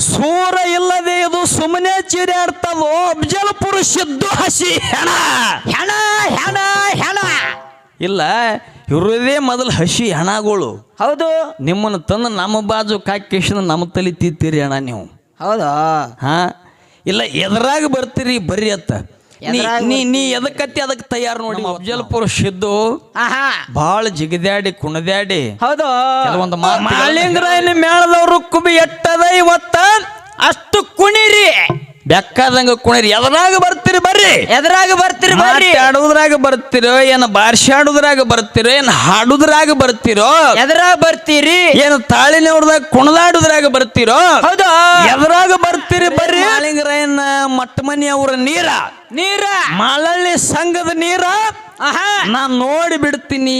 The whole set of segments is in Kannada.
ಸೂರ ಇಲ್ಲದೆ ಇದು ಸುಮ್ಮನೆ ಚಿರಾಡ್ತದೋ ಅಬ್ಜಲ್ ಸಿದ್ದು ಹಸಿ ಹೆಣ. ಹೆಣ ಹೆಣ ಹೆಣ. ಇಲ್ಲ ಇವ್ರದೇ ಮೊದಲು ಹಸಿ ಹೆಣಗಳು. ಹೌದು. ನಿಮ್ಮನ್ನು ತಂದು ನಮ್ಮ ಬಾಜು ಕಾಕೇಶನ ನಮ್ಮ ತಲೆ ತಿತ್ತೀರಿ ಅಣ್ಣ ನೀವು. ಹೌದಾ? ಹಾ? ಇಲ್ಲ ಎದ್ರಾಗ ಬರ್ತೀರಿ ಬರ್ರಿ ಅತ್ತ ಎದ್ರಾಗ ನೀ ನೀ ಎದಕ್ಕತ್ತಿ ಅದಕ್ಕೆ ತಯಾರು ನೋಡಿ ಅಫ್ಜಲ್ಪುರ ಸಿದ್ದು ಆಹಾ. ಭಾಳ ಜಿಗದ್ಯಾಡಿ ಕುಣದ್ಯಾಡಿ. ಹೌದು. ಕೆಲವೊಂದು ಮಾಲಿಂಗರಾಯನ ಮೇಳದವ್ರು ಕುಬಿ ಎಟ್ಟದ ಇವತ್ತ? ಅಷ್ಟು ಕುಣಿರಿ. ಬೆಕ್ಕಾದಂಗ ಕುಣಿರಿ. ಎದರಾಗ ಬರ್ತೀರಿ ಬರ್ರಿ. ಎದ್ರಾಗ ಬರ್ತೀರಿ ಬರ್ರಿ. ಆಡುವುದ್ರಾಗ ಬರ್ತಿರೋ ಏನ ಬಾರ್ಸಾಡುದ್ರಾಗ ಬರ್ತಿರೋ ಏನ್ ಹಾಡುದ್ರಾಗ ಬರ್ತಿರೋ ಎದ್ರಾಗ ಬರ್ತೀರಿ. ಏನು ತಾಳಿನವ್ರದಾಗ ಕುಣದಾಡುದ್ರಾಗ ಬರ್ತಿರೋ ಹೌದಾ. ಎದ್ರಾಗ ಬರ್ತೀರಿ ಬರ್ರಿ. ಮಾಲಿಂಗರಾಯನ ಮಟ್ಟ ಮನಿ ಅವರ ನೀರ. ನೀರ. ಮಾಲಳ್ಳಿ ಸಂಘದ ನೀರ. ಆಹಾ. ನಾನ್ ನೋಡಿ ಬಿಡ್ತೀನಿ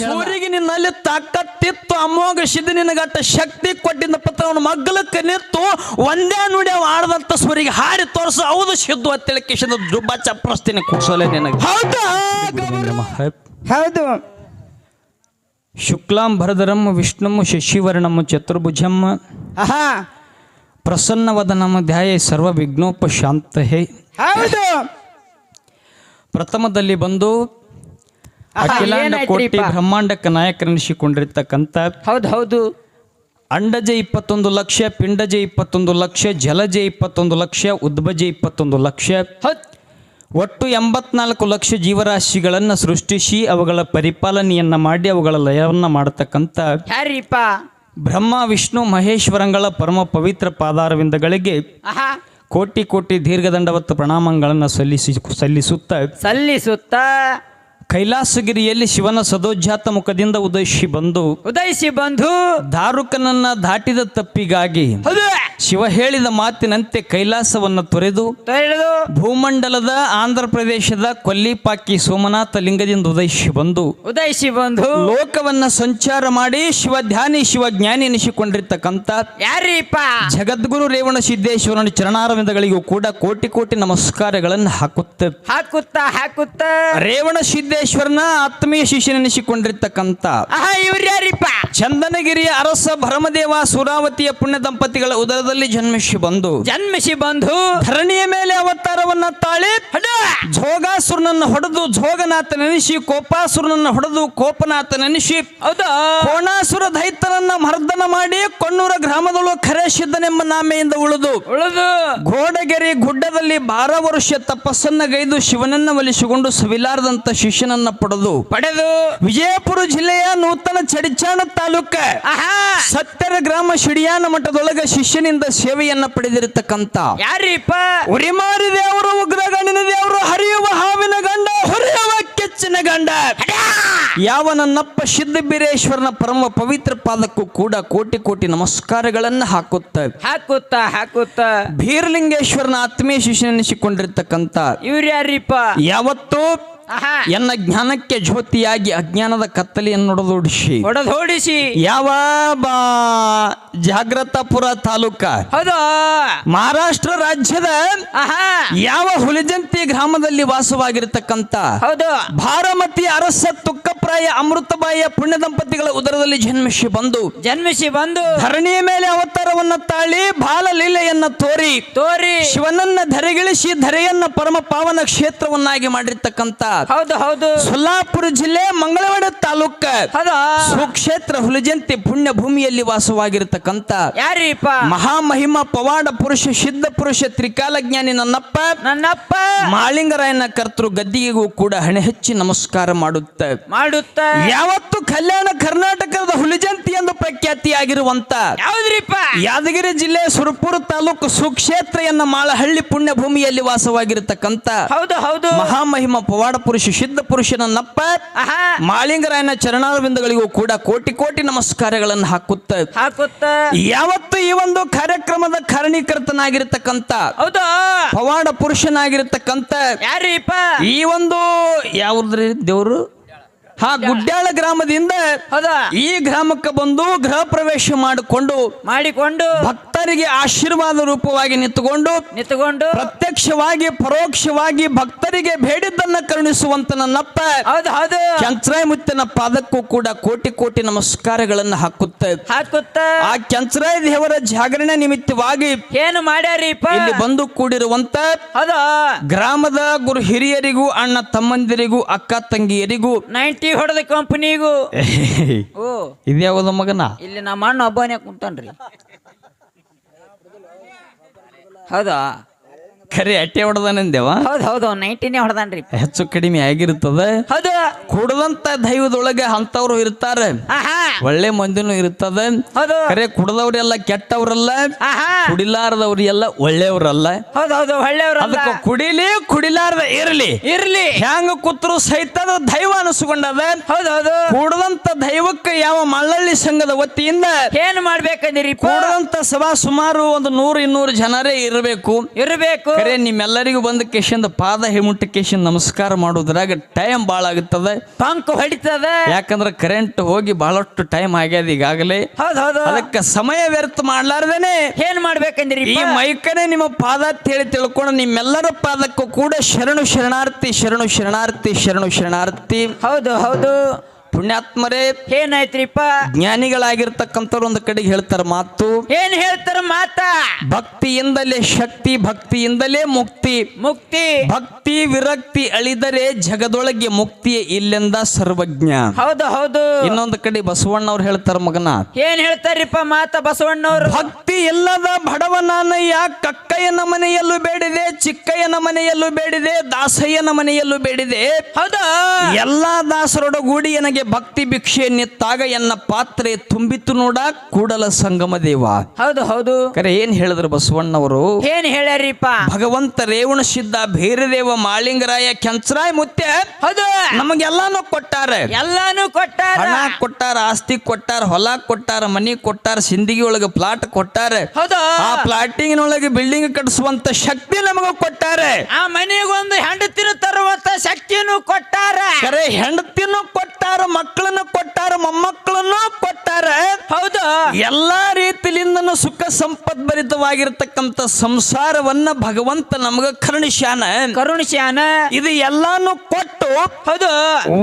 ಸೂರಿಗೆ ನಿನ್ನಲ್ಲಿ ತಾಕತ್ತಿತ್ತು ಅಮೋಘ ಸಿದ್ಧ ನಿನಗಟ್ಟ ಶಕ್ತಿ ಕೊಟ್ಟಿದ್ದ ಪತ್ರ ಅವನು ಮಗ್ಗಲಕ್ಕೆ ನಿತ್ತು ಒಂದೇ ನುಡಿ ಆಡದಂತ ಸೂರಿಗೆ ಹಾರಿ ತೋರಿಸ ಹೌದು ಸಿದ್ದು ಅತ್ತಿಳಕ್ಕೆ ಕಿಶದ ದುಬ್ಬ ಚಪ್ರಸ್ತೀನಿ ಕುಡ್ಸೋಲೆ ನಿನಗೆ. ಹೌದಾ. ಹೌದು. ಶುಕ್ಲಾಂ ಭರದರಂ ವಿಷ್ಣುಂ ಶಶಿವರ್ಣಂ ಚತುರ್ಭುಜಂ. ಆಹಾ. ಪ್ರಸನ್ನವದನಂ ಧ್ಯಾಯ ಸರ್ವ ವಿಘ್ನೋಪಶಾಂತ ಹೇ ಹೌದು. ಪ್ರಥಮದಲ್ಲಿ ಬಂದು ಅಖಿಲಾಂಡ? ಕೋಟಿ ಬ್ರಹ್ಮಾಂಡಕ್ಕೆ ನಾಯಕರೆನಿಸಿಕೊಂಡಿರ್ತಕ್ಕಂಥ ಹೌದು ಹೌದು ಅಂಡಜ ಇಪ್ಪತ್ತೊಂದು ಲಕ್ಷ ಪಿಂಡಜ ಇಪ್ಪತ್ತೊಂದು ಲಕ್ಷ ಜಲಜ ಇಪ್ಪತ್ತೊಂದು ಲಕ್ಷ ಉದ್ಭಜ ಇಪ್ಪತ್ತೊಂದು ಲಕ್ಷ. ಒಟ್ಟು ಎಂಬತ್ನಾಲ್ಕು ಲಕ್ಷ ಜೀವರಾಶಿಗಳನ್ನು ಸೃಷ್ಟಿಸಿ ಅವುಗಳ ಪರಿಪಾಲನೆಯನ್ನ ಮಾಡಿ ಅವುಗಳ ಲಯವನ್ನು ಮಾಡತಕ್ಕಂಥ ಬ್ರಹ್ಮ ವಿಷ್ಣು ಮಹೇಶ್ವರಂಗಳ ಪರಮ ಪವಿತ್ರ ಪಾದಾರವಿಂದಗಳಿಗೆ ಆಹಾ. ಕೋಟಿ ಕೋಟಿ ದೀರ್ಘದಂಡವತ್ತು ಪ್ರಣಾಮಗಳನ್ನು ಸಲ್ಲಿಸಿ ಸಲ್ಲಿಸುತ್ತಾ ಸಲ್ಲಿಸುತ್ತ ಕೈಲಾಸಗಿರಿಯಲ್ಲಿ ಶಿವನ ಸದೋಜ್ಜಾತ ಮುಖದಿಂದ ಉದಯಿಸಿ ಬಂದು ಉದಯಿಸಿ ಬಂದು ದಾರುಕನನ್ನ ದಾಟಿದ ತಪ್ಪಿಗಾಗಿ ಶಿವ ಹೇಳಿದ ಮಾತಿನಂತೆ ಕೈಲಾಸವನ್ನ ತೊರೆದು ಭೂಮಂಡಲದ ಆಂಧ್ರ ಪ್ರದೇಶದ ಕೊಲ್ಲಿಪಾಕಿ ಸೋಮನಾಥ ಲಿಂಗದಿಂದ ಉದಯಿಸಿ ಬಂದು ಉದಯಿಸಿ ಬಂದು ಲೋಕವನ್ನ ಸಂಚಾರ ಮಾಡಿ ಶಿವ ಧ್ಯಾನಿ ಶಿವ ಜ್ಞಾನಿ ಎನಿಸಿಕೊಂಡಿರ್ತಕ್ಕಂಥ ಯಾರಿಪ್ಪ? ಜಗದ್ಗುರು ರೇವಣ ಸಿದ್ದೇಶ್ವರನ ಚರಣಾರವಿಂದಗಳಿಗೂ ಕೂಡ ಕೋಟಿ ಕೋಟಿ ನಮಸ್ಕಾರಗಳನ್ನು ಹಾಕುತ್ತ ಹಾಕುತ್ತ ಹಾಕುತ್ತ. ರೇವಣ ಸಿದ್ದೇಶ್ವರನ ಆತ್ಮೀಯ ಶಿಷ್ಯನೆನಿಸಿಕೊಂಡಿರ್ತಕ್ಕಂಥ ಆಹಾ ಇವ್ರು ಯಾರಿಪ್ಪ ಚಂದನಗಿರಿಯ ಅರಸ ಭರಮದೇವ ಸುರಾವತಿಯ ಪುಣ್ಯ ದಂಪತಿಗಳ ಉದರದಲ್ಲಿ ಜನ್ಮಿಸಿ ಬಂದು ಜನ್ಮಿಸಿ ಬಂದು ಧರಣಿಯ ಮೇಲೆ ಅವತಾರವನ್ನ ತಾಳಿ ಜೋಗಾಸುರನನ್ನು ಹೊಡೆದು ಜೋಗನಾಥ ನೆನೆಸಿ ಕೋಪಾಸುರನನ್ನು ಹೊಡೆದು ಕೋಪನಾಥ ನೆನೆಸಿ ಹೌದಾ? ಕೋಣಾಸುರ ದೈತನನ್ನ ಮರ್ದನ ಮಾಡಿ ಕೊಣ್ಣೂರ ಗ್ರಾಮದಲ್ಲೂ ಖರೇಶಿದ್ದನೆಂಬ ನಾಮೆಯಿಂದ ಉಳಿದು ಉಳಿದು ಘೋಡಗೆರೆ ಗುಡ್ಡದಲ್ಲಿ ಬಾರ ವರ್ಷ ತಪಸ್ಸನ್ನ ಗೈದು ಶಿವನನ್ನ ಒಲಿಸಿಕೊಂಡು ಸವಿಲಾರದಂತ ಶಿಷ್ಯನನ್ನ ಪಡೆದು ಪಡೆದು ವಿಜಯಪುರ ಜಿಲ್ಲೆಯ ನೂತನ ಚಡಿಚಾಣ ತಾಲೂಕ ಸತ್ತರ ಗ್ರಾಮ ಶಿಡಿಯಾನ ಮಠದೊಳಗೆ ಶಿಷ್ಯನಿಂದ ಸೇವೆಯನ್ನ ಪಡೆದಿರತಕ್ಕಂತ ಯಾರಿಪ್ಪ? ಉರಿಮಾರಿ ದೇವರು ಉಗ್ರಗಣ್ಣಿನ ದೇವರು ಹರಿಯುವ ಹಾವಿನ ಗಂಡ ಹೊರೆಯುವ ಕೆಚ್ಚಿನ ಗಂಡ. ಯಾವ ನನ್ನಪ್ಪ ಸಿದ್ಧ ಬೀರೇಶ್ವರನ ಪರಮ ಪವಿತ್ರ ಪಾದಕ್ಕೂ ಕೂಡ ಕೋಟಿ ಕೋಟಿ ನಮಸ್ಕಾರಗಳನ್ನ ಹಾಕುತ್ತ. ಹಾಕುತ್ತ ಹಾಕುತ್ತ. ಭೀರಲಿಂಗೇಶ್ವರನ ಆತ್ಮೀಯ ಶಿಷ್ಯನೆನಿಸಿಕೊಂಡಿರ್ತಕ್ಕಂತ ಇವ್ರ ಯಾರಿಪ್ಪ ಯಾವತ್ತು ಎನ್ನ ಜ್ಞಾನಕ್ಕೆ ಜ್ಯೋತಿಯಾಗಿ ಅಜ್ಞಾನದ ಕತ್ತಲೆಯನ್ನು ಹೊಡೆದೋಡಿಸಿ ಹೊಡೆದೋಡಿಸಿ ಯಾವ ಬಾ ಜಾಗ್ರತಾಪುರ ತಾಲೂಕ? ಹೌದು. ಮಹಾರಾಷ್ಟ್ರ ರಾಜ್ಯದ ಯಾವ ಹುಲಿಜಂತಿ ಗ್ರಾಮದಲ್ಲಿ ವಾಸವಾಗಿರತಕ್ಕಂತ? ಹೌದು. ಭಾರಮತಿ ಅರಸ ತುಕ್ಕಪ್ರಾಯ ಅಮೃತಬಾಯಿಯ ಪುಣ್ಯ ದಂಪತಿಗಳ ಉದರದಲ್ಲಿ ಜನ್ಮಿಸಿ ಬಂದು. ಜನ್ಮಿಸಿ ಬಂದು. ಧರಣಿಯ ಮೇಲೆ ಅವತಾರವನ್ನ ತಾಳಿ ಬಾಲ ಲೀಲೆಯನ್ನ ತೋರಿ. ತೋರಿ. ಶಿವನನ್ನ ಧರೆಗಿಳಿಸಿ ಧರೆಯನ್ನ ಪರಮ ಪಾವನ ಕ್ಷೇತ್ರವನ್ನಾಗಿ ಮಾಡಿರ್ತಕ್ಕಂಥ ಹೌದು ಹೌದು. ಸೊಲ್ಲಾಪುರ ಜಿಲ್ಲೆ ಮಂಗಳವಾಡ ತಾಲೂಕ. ಸುಕ್ಷೇತ್ರ ಹುಲಜಂತಿ ಪುಣ್ಯ ಭೂಮಿಯಲ್ಲಿ ವಾಸವಾಗಿರತಕ್ಕಂತ ಯಾರೀಪ ಮಹಾಮಹಿಮ ಪವಾಡ ಪುರುಷ ಸಿದ್ಧ ಪುರುಷ ತ್ರಿಕಾಲಜ್ಞಾನಿ ನನ್ನಪ್ಪ. ನನ್ನಪ್ಪ. ಮಾಳಿಂಗರಾಯನ ಕರ್ತೃ ಗದ್ದಿಗೆಗೂ ಕೂಡ ಹಣೆ ಹೆಚ್ಚಿ ನಮಸ್ಕಾರ ಮಾಡುತ್ತ. ಮಾಡುತ್ತ. ಯಾವತ್ತು ಕಲ್ಯಾಣ ಕರ್ನಾಟಕದ ಹುಲಿಜಂತಿ ಎಂದು ಪ್ರಖ್ಯಾತಿಯಾಗಿರುವಂತ ಯಾವ್ದ್ರಿಪ್ಪ? ಯಾದಗಿರಿ ಜಿಲ್ಲೆ ಸುರಪುರ ತಾಲೂಕು ಸುಕ್ಷೇತ್ರ ಎನ್ನ ಮಾಳಹಳ್ಳಿ ಪುಣ್ಯ ಭೂಮಿಯಲ್ಲಿ ವಾಸವಾಗಿರತಕ್ಕಂತ ಹೌದು ಹೌದು. ಮಹಾಮಹಿಮ ಪವಾಡ ಪುರುಷ ಸಿದ್ಧ ಪುರುಷನನ್ನಪ್ಪ ಮಾಳಿಂಗರಾಯನ ಚರಣಾರವಿಂದಗಳಿಗೂ ಕೂಡ ಕೋಟಿ ಕೋಟಿ ನಮಸ್ಕಾರಗಳನ್ನು ಹಾಕುತ್ತ. ಹಾಕುತ್ತ. ಯಾವತ್ತು ಈ ಒಂದು ಕಾರ್ಯಕ್ರಮದ ಕಾರಣೀಕರ್ತನಾಗಿರ್ತಕ್ಕಂತ ಹೌದು. ಪವಾಡ ಪುರುಷನಾಗಿರ್ತಕ್ಕಂತ ಯಾರೀಪ ಈ ಒಂದು ಯಾವ್ದ್ರಿ ದೇವರು? ಹಾ ಗುಡ್ಡಾಳ ಗ್ರಾಮದಿಂದ ಹೌದಾ? ಈ ಗ್ರಾಮಕ್ಕೆ ಬಂದು ಗೃಹ ಪ್ರವೇಶ ಮಾಡಿಕೊಂಡು ಮಾಡಿಕೊಂಡು ಭಕ್ತರಿಗೆ ಆಶೀರ್ವಾದ ರೂಪವಾಗಿ ನಿಂತುಕೊಂಡು ನಿಂತುಕೊಂಡು ಪ್ರತ್ಯಕ್ಷವಾಗಿ ಪರೋಕ್ಷವಾಗಿ ಭಕ್ತರಿಗೆ ಬೇಡಿದ್ದನ್ನ ಕರುಣಿಸುವಂತ ನನ್ನಪ್ಪ. ಹೌದು ಹೌದು. ಕೆಂಚರಾಯ ಮುತ್ತನ ಪಾದಕ್ಕೂ ಕೂಡ ಕೋಟಿ ಕೋಟಿ ನಮಸ್ಕಾರಗಳನ್ನು ಹಾಕುತ್ತ ಹಾಕುತ್ತ? ಆ ಚಂಚರಾಯ ದೇವರ ಜಾಗರಣೆ ನಿಮಿತ್ತವಾಗಿ ಏನು ಮಾಡ್ಯಾರಿ ಇಲ್ಲಿ ಬಂದು ಕೂಡಿರುವಂತ ಹೌದು? ಗ್ರಾಮದ ಗುರು ಹಿರಿಯರಿಗೂ ಅಣ್ಣ ತಮ್ಮಂದಿರಿಗೂ ಅಕ್ಕ ತಂಗಿಯರಿಗೂ ನೈಂಟಿ ಹೊಡೆದ ಕಂಪನಿಗೂ. ಓ. ಇದ್ಯಾವುದ ಮಗನ? ಇಲ್ಲಿ ನಮ್ಮ ಅಣ್ಣ ಒಬ್ಬನೇ ಕುಂತಾನ್ರಿ. ಹೌದಾ? ಖರೆ ಅಟ್ಟೆ ಹೊಡೆದಾನಂದೇವ? ಹೌದು ಹೌದು ನೈಟಿನೇ ಹೊಡೆದಾನ್ರಿ. ಹೆಚ್ಚು ಕಡಿಮೆ ಆಗಿರುತ್ತದೆ. ಹೌದು. ಕುಡದಂತ ದೈವದೊಳಗೆ ಅಂತವ್ರು ಇರ್ತಾರೆ. ಒಳ್ಳೆ ಮಂದಿನೂ ಇರ್ತದ. ಹೌದು. ಖರೆ ಕುಡ್ದವ್ರೆಲ್ಲ ಕೆಟ್ಟವ್ರಲ್ಲ. ಕುಡಿಲಾರದವ್ರು ಎಲ್ಲ ಒಳ್ಳೆಯವ್ರಲ್ಲ. ಹೌದು ಹೌದು ಒಳ್ಳೆಯವ್ರ ಅದಕ್ಕೆ ಕುಡಿಲಿ ಕುಡಿಲಾರದ ಇರ್ಲಿ. ಇರ್ಲಿ. ಹ್ಯಾಂಗ ಕೂತ್ರು ಸಹಿತ ಅದು ದೈವ ಅನಿಸ್ಕೊಂಡದ. ಹೌದು ಹೌದು. ಕೂಡದಂತ ದೈವಕ್ಕೆ ಯಾವ ಮಳ್ಳಳ್ಳಿ ಸಂಘದ ವತಿಯಿಂದ ಏನ್ ಮಾಡ್ಬೇಕಂದ್ರಿ ಕೂಡದಂತ ಸಭಾ ಸುಮಾರು ಒಂದು ನೂರು ಇನ್ನೂರು ಜನರೇ ಇರಬೇಕು. ಇರ್ಬೇಕು. ಖರೆ ನಿಮ್ಮೆಲ್ಲರಿಗೂ ಬಂದ ಕೇಶಿಂದ ಪಾದ ಹಿಮುಟ್ಟ ಕೇಶಿಂದ ನಮಸ್ಕಾರ ಮಾಡೋದ್ರಾಗ ಟೈಮ್ ಭಾಳ ಆಗುತ್ತದೆ. ಪಂಕ್ ಹೊಡಿತದ. ಯಾಕಂದ್ರೆ ಕರೆಂಟ್ ಹೋಗಿ ಬಹಳಷ್ಟು ಟೈಮ್ ಆಗ್ಯದ ಈಗಾಗಲೇ. ಹೌದು ಹೌದು ಅದಕ್ಕೆ ಸಮಯ ವ್ಯರ್ಥ ಮಾಡ್ಲಾರ್ದೇನೆ. ಏನ್ ಈ ಮೈಕನೇ ಮೈಕನೆ ನಿಮ್ಮ ಪಾದ ಅಂತ ಹೇಳಿ ತಿಳ್ಕೊಂಡು ನಿಮ್ಮೆಲ್ಲರ ಪಾದಕ್ಕೂ ಕೂಡ ಶರಣು ಶರಣಾರ್ಥಿ ಶರಣು ಶರಣಾರ್ಥಿ ಶರಣು ಶರಣಾರ್ಥಿ. ಹೌದು ಹೌದು. ಪುಣ್ಯಾತ್ಮರೇ ಏನಾಯ್ತ್ರಿಪ್ಪ? ಜ್ಞಾನಿಗಳಾಗಿರ್ತಕ್ಕಂಥವ್ರು ಒಂದು ಕಡೆಗೆ ಹೇಳ್ತಾರ ಮಾತು. ಏನ್ ಹೇಳ್ತಾರ ಮಾತ? ಭಕ್ತಿಯಿಂದಲೇ ಶಕ್ತಿ ಭಕ್ತಿಯಿಂದಲೇ ಮುಕ್ತಿ. ಮುಕ್ತಿ. ಭಕ್ತಿ ವಿರಕ್ತಿ ಅಳಿದರೆ ಜಗದೊಳಗೆ ಮುಕ್ತಿ ಇಲ್ಲೆಂದ ಸರ್ವಜ್ಞ. ಹೌದು ಹೌದು. ಇನ್ನೊಂದು ಕಡೆ ಬಸವಣ್ಣವ್ರು ಹೇಳ್ತಾರ ಮಗನ. ಏನ್ ಹೇಳ್ತಾರಿಪ್ಪ ಮಾತ ಬಸವಣ್ಣವ್ರು? ಭಕ್ತಿ ಇಲ್ಲದ ಬಡವನಾನಯ್ಯ ಕಕ್ಕಯ್ಯನ ಮನೆಯಲ್ಲೂ ಬೇಡಿದೆ ಚಿಕ್ಕಯ್ಯನ ಮನೆಯಲ್ಲೂ ಬೇಡಿದೆ ದಾಸಯ್ಯನ ಮನೆಯಲ್ಲೂ ಬೇಡಿದೆ. ಹೌದಾ. ಎಲ್ಲಾ ದಾಸರೊಡಗೂಡಿ ನನಗೆ ಭಕ್ತಿ ಭಿಕ್ಷೆ ನಿತ್ತಾಗ ಎನ್ನ ಪಾತ್ರೆ ತುಂಬಿತು ನೋಡ ಕೂಡಲ ಸಂಗಮ ದೇವ. ಹೌದು ಹೌದು. ಕರೆ ಏನ್ ಹೇಳಿದ್ರು ಬಸವಣ್ಣವರು ಏನ್ ಹೇಳ್ಯಾರಿಪ್ಪ? ಭಗವಂತ ರೇವಣ ಸಿದ್ಧ ಭೈರದೇವ ಮಾಳಿಂಗರಾಯ ಕೆಂಚರಾಯ ಮುತ್ಯ ಹೌದು. ನಮಗೆಲ್ಲಾನು ಕೊಟ್ಟಾರ. ಎಲ್ಲಾನು ಕೊಟ್ಟಾರ. ಹಣ ಕೊಟ್ಟಾರ ಆಸ್ತಿ ಕೊಟ್ಟಾರ ಹೊಲ ಕೊಟ್ಟಾರ ಮನಿ ಕೊಟ್ಟಾರ ಸಿಂದಗಿ ಒಳಗ ಪ್ಲಾಟ್ ಕೊಟ್ಟಾರ. ಹೌದು. ಆ ಪ್ಲಾಟಿಂಗ್ನೊಳಗೆ ಬಿಲ್ಡಿಂಗ್ ಕಟ್ಟಿಸುವಂತ ಶಕ್ತಿ ನಮಗ ಕೊಟ್ಟಾರೆ. ಆ ಮನೆಗೊಂದು ಹೆಂಡತಿನ ತರುವಂತ ಶಕ್ತಿಯನ್ನು ಕೊಟ್ಟಾರ. ಕರೆ ಹೆಂಡತಿನೂ ಕೊಟ್ಟಾರ ಮಕ್ಕಳನ್ನು ಕೊಟ್ಟಾರ ಮೊಮ್ಮಕ್ಕಳನ್ನ ಕೊಟ್ಟಾರ. ಹೌದು? ಎಲ್ಲಾ ರೀತಿಲಿಂದನೂ ಸುಖ ಸಂಪದ್ಭರಿತವಾಗಿರ್ತಕ್ಕಂಥ ಸಂಸಾರವನ್ನ ಭಗವಂತ ನಮಗ ಕರುಣಶ್ಯಾನ ಕರುಣಶ್ಯಾನ ಇದು ಎಲ್ಲಾನು ಕೊಟ್ಟು ಹೌದು.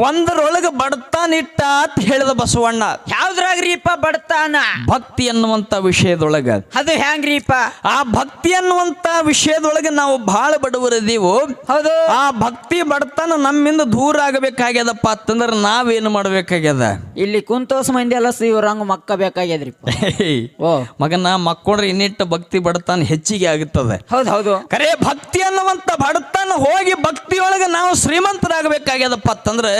ಒಂದರೊಳಗೆ ಬಡತಾನಿಟ್ಟ ಅಂತ ಹೇಳಿದ ಬಸವಣ್ಣ. ಯಾವ್ದ್ರಾಗ್ರಿಪ್ಪ ಬಡತಾನ? ಭಕ್ತಿ ಅನ್ನುವಂತ ವಿಷಯದೊಳಗ. ಅದು ಹೆಂಗ್ರಿಪ್ಪ ಆ ಭಕ್ತಿ ಅನ್ನುವಂತ ವಿಷಯದೊಳಗೆ ನಾವು ಬಹಳ ಬಡವರದೀವು ಹೌದು. ಆ ಭಕ್ತಿ ಬಡತನ ನಮ್ಮಿಂದ ದೂರ ಆಗಬೇಕಾಗ್ಯದಪ್ಪ ಅಂತಂದ್ರೆ ನಾವೇನು ಮಾಡ್ಬೇಕಾಗ್ಯದ? ಇಲ್ಲಿ ಕುಂತೋಸ್ ಮಂದಿ ಎಲ್ಲ ಇವ್ರಂಗ ಮಕ್ಕ ಬೇಕಾಗ್ಯದ್ರಿ. ಓ. ಮಗನ ಮಕ್ಕೊಂಡ್ರೆ ಇನ್ನಿಟ್ಟು ಭಕ್ತಿ ಬಡತನ ಹೆಚ್ಚಿಗೆ ಆಗುತ್ತದೆ. ಹೌದು ಹೌದು. ಕರೆ ಭಕ್ತಿ ಅನ್ನುವಂತ ಬಡತನ ಹೋಗಿ ಭಕ್ತಿಯೊಳಗೆ ನಾವು ಶ್ರೀಮಂತರಾಗಬೇಕಾಗ್ಯದಪ್ಪ ಅಂತಂದ್ರೆ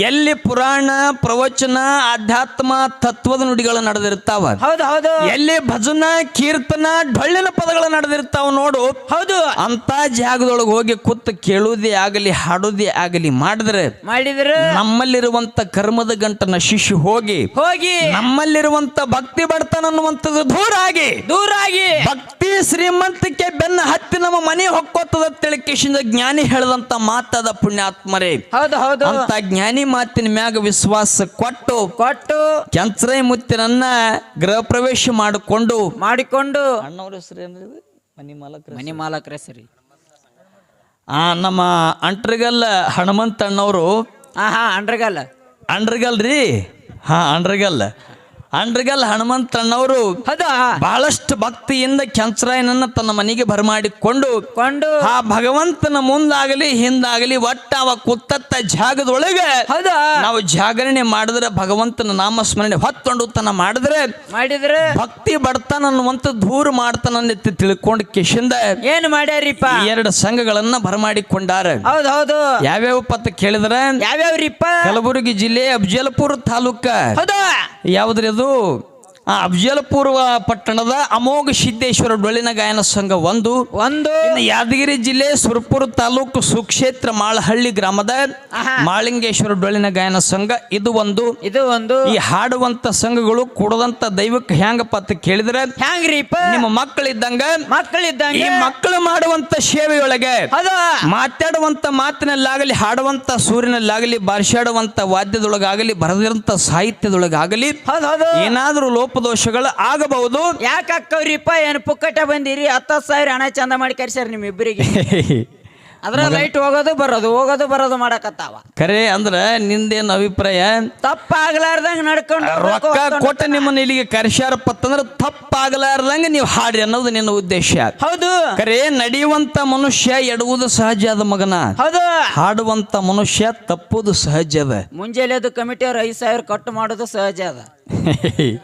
ಎಲ್ಲಿ ಪುರಾಣ ಪ್ರವಚನ ಆಧ್ಯಾತ್ಮ ತತ್ವದ ನುಡಿಗಳು ನಡೆದಿರ್ತಾವ. ಹೌದು ಹೌದು. ಎಲ್ಲಿ ಭಜನ ಕೀರ್ತನ ಡೊಳ್ಳಿನ ಪದಗಳು ನಡೆದಿರ್ತಾವ ನೋಡು. ಹೌದು. ಅಂತ ಜಾಗದೊಳಗೆ ಹೋಗಿ ಕೂತು ಕೇಳುವುದೇ ಆಗಲಿ ಹಾಡುದೇ ಆಗಲಿ ಮಾಡಿದ್ರೆ ಮಾಡಿದ್ರೆ ನಮ್ಮಲ್ಲಿರುವಂತ ಕರ್ಮದ ಗಂಟನ ಶಿಶು ಹೋಗಿ ಹೋಗಿ. ನಮ್ಮಲ್ಲಿರುವಂತ ಭಕ್ತಿ ಬಡತನ ಅನ್ನುವಂಥದ್ದು ದೂರ ಆಗಿ. ದೂರಾಗಿ ಭಕ್ತಿ ಶ್ರೀಮಂತಿಕೆ ಬೆನ್ನ ಹತ್ತಿ ನಮ್ಮ ಮನೆ ಹೊಕ್ಕೋತದ ತಿಳಕೇಶಿಂದ ಜ್ಞಾನಿ ಹೇಳದಂತ ಮಾತದ ಪುಣ್ಯಾತ್ಮರೇ. ಹೌದು ಹೌದು. ಅಂತ ಜ್ಞಾನಿ ಮಾತಿನ ಮ್ಯಾಗ ವಿಶ್ವಾಸ ಕೊಟ್ಟು ಕೊಟ್ಟು ಕೆಂಚರೈ ಮುತ್ತಿನನ್ನ ಗೃಹ ಪ್ರವೇಶ ಮಾಡಿಕೊಂಡು ಮಾಡಿಕೊಂಡು ಅಣ್ಣವ್ರ ಹೆಸರು ಏನ್ರಿ ಮನಿ ಮಾಲಕರ ಮನಿ ಮಾಲಕ್ರೆ ಸರಿ ಆ ನಮ್ಮ ಅಂಟ್ರಗಲ್ ಹನುಮಂತ ಅಣ್ಣವರು ಹಾ ಅಂಡ್ರಗಲ್ಲ. ಅಂಡ್ರಗಲ್ ರೀ ಹಾ ಅಂಡ್ರಗಲ್ ಅಂಡ್ರಗಲ್ ಹನುಮಂತಣ್ಣವರು ಅದ ಬಹಳಷ್ಟು ಭಕ್ತಿಯಿಂದ ಕೆಂಚರಾಯನನ್ನ ತನ್ನ ಮನೆಗೆ ಬರಮಾಡಿಕೊಂಡು ಕೊಂಡು. ಆ ಭಗವಂತನ ಮುಂದಾಗಲಿ ಹಿಂದಾಗಲಿ ಒಟ್ಟ ಅವ ಕುತ್ತತ್ತ ಜಾಗದೊಳಗೆ ಅದ ನಾವು ಜಾಗರಣೆ ಮಾಡಿದ್ರೆ ಭಗವಂತನ ನಾಮ ಸ್ಮರಣೆ ಹೊತ್ತೊಂಡು ತನ ಮಾಡಿದ್ರೆ ಮಾಡಿದ್ರೆ ಭಕ್ತಿ ಬಡತನ ಅನ್ನುವಂತ ದೂರ ಮಾಡ್ತಾನಂತ ತಿಳ್ಕೊಂಡು ಕಿಶಿಂದ. ಏನ್ ಮಾಡ್ಯಾರಿಪ್ಪ? ಎರಡು ಸಂಘಗಳನ್ನ ಬರಮಾಡಿಕೊಂಡಾರ. ಹೌದು ಹೌದು ಯಾವ್ಯಾವ ಪತ್ತ ಕೇಳಿದ್ರ? ಯಾವ್ಯಾವ್ರಿಪ್ಪ? ಕಲಬುರಗಿ ಜಿಲ್ಲೆ ಅಬ್ಜಲ್ಪುರ ತಾಲೂಕ. ಹೌದು? ಯಾವ್ದ್ರಿ ಅದು ಆ ಅಫಜಲಪೂರ್ವ ಪಟ್ಟಣದ ಅಮೋಘ ಸಿದ್ದೇಶ್ವರ ಡೊಳ್ಳಿನ ಗಾಯನ ಸಂಘ ಒಂದು. ಒಂದು. ಯಾದಗಿರಿ ಜಿಲ್ಲೆ ಸುರಪುರ ತಾಲೂಕು ಸುಕ್ಷೇತ್ರ ಮಾಳಹಳ್ಳಿ ಗ್ರಾಮದ ಮಾಳಿಂಗೇಶ್ವರ ಡೊಳ್ಳಿನ ಗಾಯನ ಸಂಘ. ಇದು ಒಂದು. ಇದು ಒಂದು. ಈ ಹಾಡುವಂತ ಸಂಘಗಳು ಕೊಡದಂತ ದೈವಕ್ಕೆ ಹ್ಯಾಂಗಪ್ಪ ಅಂತ ಕೇಳಿದ್ರೆ ಹ್ಯಾಂಗ್ರಿಪ್ಪ ನಿಮ್ಮ ಮಕ್ಕಳಿದ್ದಂಗ ಈ ಮಕ್ಕಳಿದ್ದಂಗೆ ಮಕ್ಕಳು ಮಾಡುವಂತ ಸೇವೆಯೊಳಗೆ ಮಾತಾಡುವಂತ ಮಾತಿನಲ್ಲಾಗಲಿ ಹಾಡುವಂತ ಸೂರಿನಲ್ಲಾಗಲಿ ಬಾರಿಸಾಡುವಂತ ವಾದ್ಯದೊಳಗಾಗಲಿ ಬರೆದಿರಂತ ಸಾಹಿತ್ಯದೊಳಗಾಗಲಿ ಏನಾದರೂ ಲೋಪ ಲೋಪದೋಷಗಳು ಆಗಬಹುದು. ಯಾಕೆ ಅಕ್ಕವ್ರಿಪ್ಪ ಏನು ಪುಕ್ಕಟ ಬಂದಿರಿ? ಹತ್ತು ಸಾವಿರ ಹಣ ಚಂದ ಮಾಡಿ ಕರ್ಸ್ಯಾರ ನಿಮ್ ಇಬ್ಬರಿಗೆ ಅದ್ರ ಲೈಟ್ ಹೋಗೋದು ಬರೋದು ಹೋಗೋದು ಬರೋದು ಮಾಡಕತ್ತಾವ. ಖರೆ ಅಂದ್ರ ನಿಂದೇನು ಅಭಿಪ್ರಾಯ? ತಪ್ಪಾಗ್ಲಾರ್ದಂಗ ನಡ್ಕೊಂಡು ರೊಕ್ಕ ಕೊಟ್ಟ ನಿಮ್ಮನ್ನ ಇಲ್ಲಿಗೆ ಕರ್ಸ್ಯಾರಪ್ಪತ್ತಂದ್ರ ತಪ್ಪಾಗ್ಲಾರ್ದಂಗ ನೀವು ಹಾಡ್ರಿ ಅನ್ನೋದು ನಿನ್ನ ಉದ್ದೇಶ. ಹೌದು. ಖರೆ ನಡೆಯುವಂತ ಮನುಷ್ಯ ಎಡುವುದು ಸಹಜ ಅದ ಮಗನ. ಹೌದು. ಹಾಡುವಂತ ಮನುಷ್ಯ ತಪ್ಪುದು ಸಹಜ ಅದ. ಮುಂಜಾನೆ ಅದು ಕಮಿಟಿ ಅವ್ರು ಐದು ಸಾವಿರ ಕಟ್ಟು ಮಾಡೋದು ಸಹಜ ಅದ.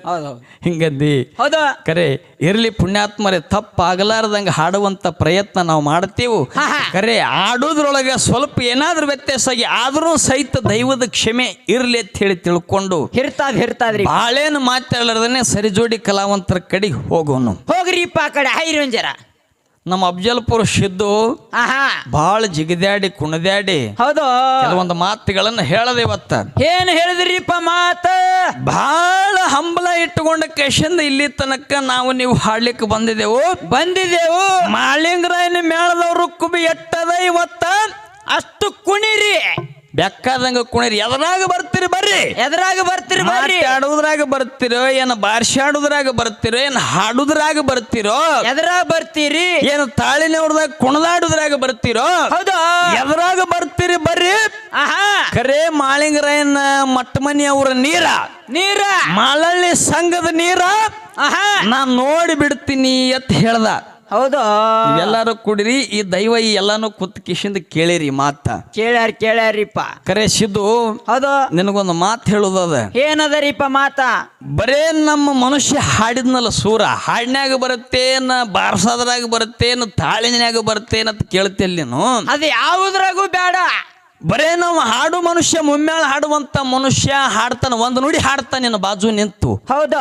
ಹೌದು. ಹಿಂಗದ್ದಿ ಹೌದು. ಕರೆ ಇರ್ಲಿ ಪುಣ್ಯಾತ್ಮರೇ ತಪ್ಪಾಗಲಾರ್ದಂಗ ಹಾಡುವಂತ ಪ್ರಯತ್ನ ನಾವು ಮಾಡ್ತೀವಿ. ಕರೆ ಆಡೋದ್ರೊಳಗ ಸ್ವಲ್ಪ ಏನಾದ್ರೂ ವ್ಯತ್ಯಾಸ ಆಗಿ ಆದ್ರೂ ಸಹಿತ ದೈವದ ಕ್ಷಮೆ ಇರ್ಲಿ ಅಂತ ಹೇಳಿ ತಿಳ್ಕೊಂಡು ಹಿರ್ತಾದ್ ಹಿರ್ತಾದ್ರಿ. ಬಾಳೇನು ಮಾತಾಡಲಾರ್ದನೆ ಸರಿಜೋಡಿ ಕಲಾವಂತರ ಕಡೆಗೆ ಹೋಗೋನು. ಹೋಗ್ರಿಪ್ಪ ಆ ಕಡೆ ಹೈರಂಜರ. ನಮ್ಮ ಅಫಜಲ್ಪುರ ಸಿದ್ದು ಆಹಾ. ಬಹಳ ಜಿಗದ್ಯಾಡಿ ಕುಣದ್ಯಾಡಿ ಹೌದು. ಒಂದು ಮಾತುಗಳನ್ನ ಹೇಳದೆ ಇವತ್ತ. ಏನ್ ಹೇಳಿದ್ರಿಪ್ಪ ಮಾತ? ಬಹಳ ಹಂಬಲ ಇಟ್ಟುಕೊಂಡ ಕೇಶಿಂದ ಇಲ್ಲಿ ತನಕ ನಾವು ನೀವು ಹಾಡ್ಲಿಕ್ಕೆ ಬಂದಿದೆವು ಬಂದಿದೆವು ಮಾಳಿಂಗರಾಯನ ಮೇಳದವ್ರು ಕುಬಿ ಎಟ್ಟದ ಇವತ್ತ? ಅಷ್ಟು ಕುಣಿರಿ. ಬೆಕ್ಕಾದಂಗ ಕುಣಿರಿ ಎದರಾಗ ಬರ್ತೀರಿ ಬರ್ರಿ. ಎದ್ರಾಗ ಬರ್ತೀರಿ ಬರ್ರಿ. ಆಡುದ್ರಾಗ ಬರ್ತಿರೋ ಏನ್ ಬಾರ್ಸಾಡುದ್ರಾಗ ಬರ್ತಿರೋ ಏನ್ ಹಾಡುದ್ರಾಗ ಬರ್ತಿರೋ ಎದ್ರಾಗ ಬರ್ತೀರಿ. ಏನು ತಾಳಿನವ್ರದಾಗ ಕುಣದಾಡುದ್ರಾಗ ಬರ್ತಿರೋ ಹೌದಾ? ಎದರಾಗ ಬರ್ತೀರಿ ಬರ್ರಿ. ಆಹಾ. ಕರೆ ಮಾಳಿಂಗರಾಯನ ಮಟ್ಟಮನಿ ಅವರ ನೀರ. ನೀರ. ಮಾಲಳ್ಳಿ ಸಂಘದ ನೀರ. ಆಹಾ. ನಾ ನೋಡಿ ಬಿಡ್ತೀನಿ ಅಂತ ಹೇಳ್ದ. ಹೌದು. ಎಲ್ಲಾರು ಕುಡಿರಿ ಈ ದೈವ ಈ ಎಲ್ಲಾನು ಕುತ್ ಕಿಶಿಂದ ಕೇಳಿರಿ ಮಾತ. ಕೇಳ್ಯಾರ ಕೇಳ್ಯಾರಿಪ್ಪ. ಕರೆ ಸಿದ್ದು ಹೌದು. ನಿನಗೊಂದು ಮಾತು ಹೇಳುದದ. ಏನದರಿಪ್ಪ ಮಾತ? ಬರೇ ನಮ್ಮ ಮನುಷ್ಯ ಹಾಡಿದ್ನಲ್ಲ ಸೂರ ಹಾಡಿನ್ಯಾಗ ಬರುತ್ತೇನ ಬಾರಸಾದ್ರಾಗ ಬರುತ್ತೇನ ತಾಳಿನ್ಯಾಗ ಬರುತ್ತೇನ ಅಂತ ಕೇಳ್ತಿಲ್ಲ ನೀನು? ಅದು ಯಾವುದ್ರಾಗೂ ಬೇಡ ಬರೇ ನಾವು ಹಾಡು ಮನುಷ್ಯ ಮುಮ್ಮ್ಯಾಳ ಹಾಡುವಂತ ಮನುಷ್ಯ ಹಾಡ್ತಾನ ಒಂದು ನುಡಿ ಹಾಡ್ತಾನೆ ನಿನ್ನ ಬಾಜು ನಿಂತು. ಹೌದಾ?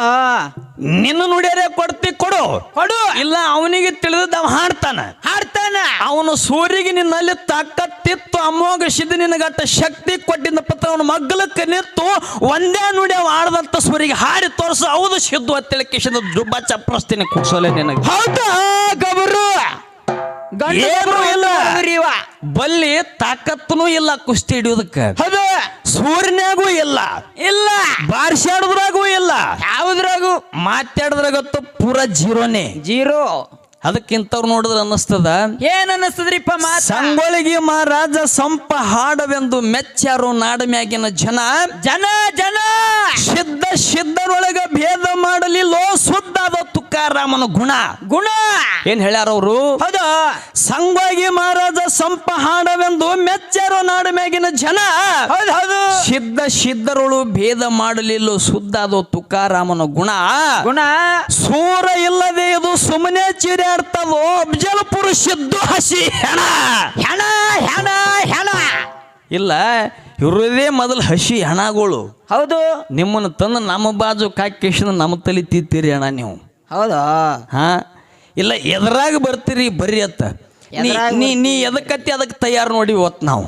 ನಿನ್ನ ನುಡಿಯರೇ ಕೊಡ್ತಿ ಕೊಡು. ಕೊಡು. ಇಲ್ಲ ಅವನಿಗೆ ತಿಳಿದ ಅವ ಹಾಡ್ತಾನ. ಹಾಡ್ತಾನ. ಅವನು ಸೂರ್ಯಗೆ ನಿನ್ನಲ್ಲಿ ತಾಕತ್ತಿತ್ತು ಅಮೋಘ ಸಿದ್ಧ ನಿನಗಟ್ಟ ಶಕ್ತಿ ಕೊಟ್ಟಿದ್ದ ಪತ್ರ ಅವನು ಮಗ್ಗಲಕ್ಕೆ ನಿಂತು ಒಂದೇ ನುಡಿ ಅವ ಆಡದಂತ ಸೂರ್ಯಗೆ ಹಾಡಿ ತೋರಿಸು ಹೌದು ಸಿದ್ದು ಅತ್ತಿಳಕ್ಕೆ ಕಿಶದ ದುಬ್ಬ ಚಪ್ಪರಿಸ್ತೀನಿ ಕುಡ್ಸೋಲೆ ನಿನಗೆ. ಹೌದಾ ಗಬರು? ಏನೂ ಇಲ್ಲ. ಬಲ್ಲಿ ತಾಕತ್ನೂ ಇಲ್ಲ ಕುಸ್ತಿ ಹಿಡಿಯೋದಕ್ಕೆ. ಸೂರ್ಯನಾಗೂ ಇಲ್ಲ. ಇಲ್ಲ. ಬಾರ್ಸಾಡದ್ರಾಗೂ ಇಲ್ಲ. ಯಾವುದ್ರಾಗೂ. ಮಾತಾಡದ್ರಾಗತ್ತು ಪೂರ ಜೀರೋನೇ. ಜೀರೋ. ಅದಕ್ಕಿಂತವ್ರು ನೋಡಿದ್ರೆ ಅನ್ನಿಸ್ತದ? ಏನ್ ಅನ್ನಿಸ್ತದ್ರಿಪ್ಪ ಸಂಗೊಳಿಗೆ ಮಹಾರಾಜ ಸಂಪ ಹಾಡವೆಂದು ಮೆಚ್ಚಾರು ನಾಡಮ್ಯಾಗಿನ ಜನ. ಜನ ಜನ! ಸಿದ್ಧ ಸಿದ್ಧರೊಳಗ ಭೇದ ಮಾಡಲಿಲ್ಲೋ ಸುದ್ದಾದ ತುಕಾರಾಮನ ಗುಣ. ಗುಣ! ಏನ್ ಹೇಳ್ಯಾರ ಅವರು? ಹೌದ. ಸಂಗೊಳಿಗೆ ಮಹಾರಾಜ ಸಂಪ ಹಾಡವೆಂದು ಮೆಚ್ಚಾರು ನಾಡಮ್ಯಾಗಿನ ಜನ. ಹೌದು ಹೌದು. ಸಿದ್ಧ ಸಿದ್ಧರೊಳು ಭೇದ ಮಾಡಲಿಲ್ಲ ಸುದ್ದಾದ ತುಕಾರಾಮನ ಗುಣ. ಗುಣ. ಸೂರ ಇಲ್ಲದೆ ಇದು ಸುಮ್ಮನೆ ಚಿರಾಡ್ತದೋ ಒಬ್ಜಲ್ ಪುರುಷದ್ದು ಹಸಿ ಹೆಣ. ಹೆಣ ಹೆಣ ಹೆಣ. ಇಲ್ಲ ಇವ್ರದೇ ಮೊದಲು ಹಸಿ ಹೆಣಗಳು. ಹೌದು. ನಿಮ್ಮನ್ನು ತಂದು ನಮ್ಮ ಬಾಜು ಕಾಕೇಶನ ನಮ್ಮ ತಲೆ ತಿತ್ತೀರಿ ಅಣ್ಣ ನೀವು. ಹೌದಾ? ಹಾ? ಇಲ್ಲ ಎದ್ರಾಗ ಬರ್ತೀರಿ ಬರ್ರಿ ಅತ್ತ. ನೀ ಎದ್ರಾಗ ನೀ ನೀ ಎದಕ್ಕತ್ತಿ ಅದಕ್ಕೆ ತಯಾರು ನೋಡಿ ಇವತ್ತು ನಾವು.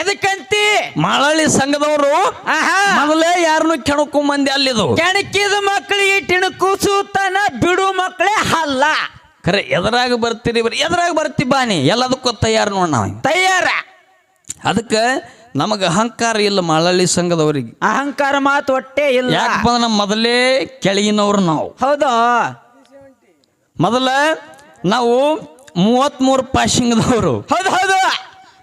ಎದಕ್ಕಂತಿ ಮಳಳಿ ಸಂಘದವರು ಆಹಾ. ಮೊದಲೇ ಯಾರನ್ನು ಕೆಣಕೊಂಡ್ ಮಂದಿ ಅಲ್ಲಿದು ಕೆಣಕಿದ ಮಕ್ಕಳಿಗೆ ಟಿಣಕು ಸೂತನ ಬಿಡು ಮಕ್ಕಳೇ ಹಲ್ಲ ಖರೆ ಎದರಾಗ ಬರ್ತೀರಿ ಬರ್ರಿ ಎದರಾಗ ಬರ್ತಿ ಬಾನಿ ಎಲ್ಲದಕ್ಕೂ ತಯಾರು ನೋಡಿ ನಾವು. ತಯಾರ. ಅದಕ್ಕೆ ನಮಗೆ ಅಹಂಕಾರ ಇಲ್ಲ ಮಳ್ಳಳ್ಳಿ ಸಂಘದವರಿಗೆ. ಅಹಂಕಾರ ಮಾತು ಒಟ್ಟೆ ಇಲ್ಲ. ಯಾಕಪ್ಪ ನಮ್ಮ ಮೊದಲೇ ಕೆಳಗಿನವ್ರು ನಾವು. ಹೌದು. ಮೊದಲ ನಾವು ಮೂವತ್ತ್ಮೂರು ಪಾಸಿಂಗ್ದವರು ಹೌದು ಹೌದು.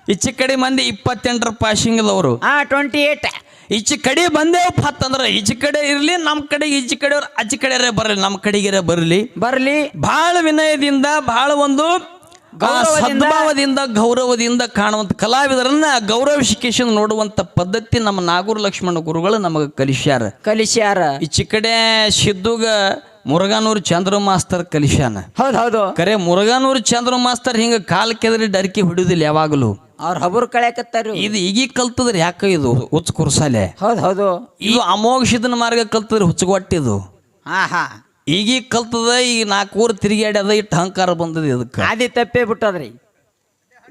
ಈಚೆ ಕಡೆ ಮಂದಿ ಇಪ್ಪತ್ತೆಂಟರ ಪಾಸಿಂಗ್ದವರು ಹಾ ಟ್ವೆಂಟಿ ಏಟ್ ಈಚೆ ಕಡೆ ಬಂದೇವಪ್ಪ ಅಂದ್ರೆ ಈಚೆ ಕಡೆ ಇರಲಿ ನಮ್ಮ ಕಡೆ ಈಚೆ ಕಡೆಯವ್ರು ಆಚೆ ಕಡೆ ಬರಲಿ ನಮ್ಮ ಕಡೆಗೆ ಬರಲಿ. ಬರಲಿ. ಬಹಳ ವಿನಯದಿಂದ ಬಹಳ ಒಂದು. ಸದ್ಭಾವದಿಂದ ಗೌರವದಿಂದ ಕಾಣುವಂತ ಕಲಾವಿದರನ್ನ ಗೌರವ ಶಿಕ್ಷಣ ನೋಡುವಂತ ಪದ್ಧತಿ ನಮ್ಮ ನಾಗೂರ್ ಲಕ್ಷ್ಮಣ ಗುರುಗಳು ನಮಗೆ ಕಲಿಸ್ಯಾರ. ಕಲಿಸ್ಯಾರ. ಈಚೆ ಕಡೆ ಸಿದ್ದುಗ ಮುರುಗಾನೂರು ಚಂದ್ರ ಮಾಸ್ತರ್ ಕಲಿಶಾನ ಹೌದು ಹೌದು. ಕರೆ ಮುರುಗಾನೂರು ಚಂದ್ರ ಮಾಸ್ತರ್ ಹಿಂಗ ಕಾಲ್ ಕೆದರಿ ಡರ್ಕಿ ಹಿಡಿದಿಲ್ಲ ಯಾವಾಗಲೂ. ಅವ್ರ ಹಬರು ಕಳ್ಯಾಕತ್ತಾರ ಇದು ಈಗೀಗ ಕಲ್ತದ್ರಿ ಯಾಕ ಇದು ಹುಚ್ಚ ಕುರ್ಸಾಲೆ? ಹೌದು ಹೌದು. ಇದು ಅಮೋಘಿಸಿದನ ಮಾರ್ಗ ಕಲ್ತದ್ರಿ ಹುಚ್ಚಗೊಟ್ಟಿದು. ಹಾ ಹಾ. ಈಗೀಗ ಕಲ್ತದ ಈಗ ನಾಲ್ಕು ಊರು ತಿರುಗಾಡಿ ಅದ ಇಟ್ಟು ಅಹಂಕಾರ ಬಂದದ ಇದಕ್ಕೆ. ಆದಿ ತಪ್ಪೇ ಬಿಟ್ಟದ್ರಿ.